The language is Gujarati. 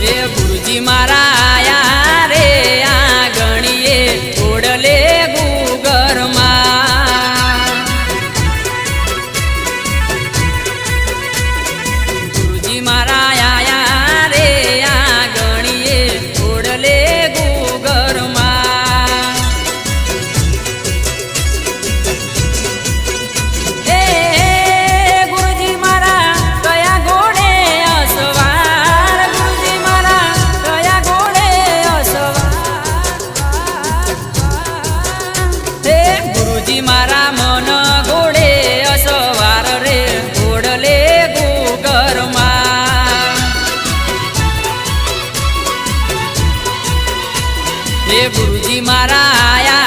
એ ગુરુજી મારા ગુરુજી મારા મન ઘોડે અસવાર રે ઘોડલે ગુગરમાં. હે ગુરુજી મારા આયા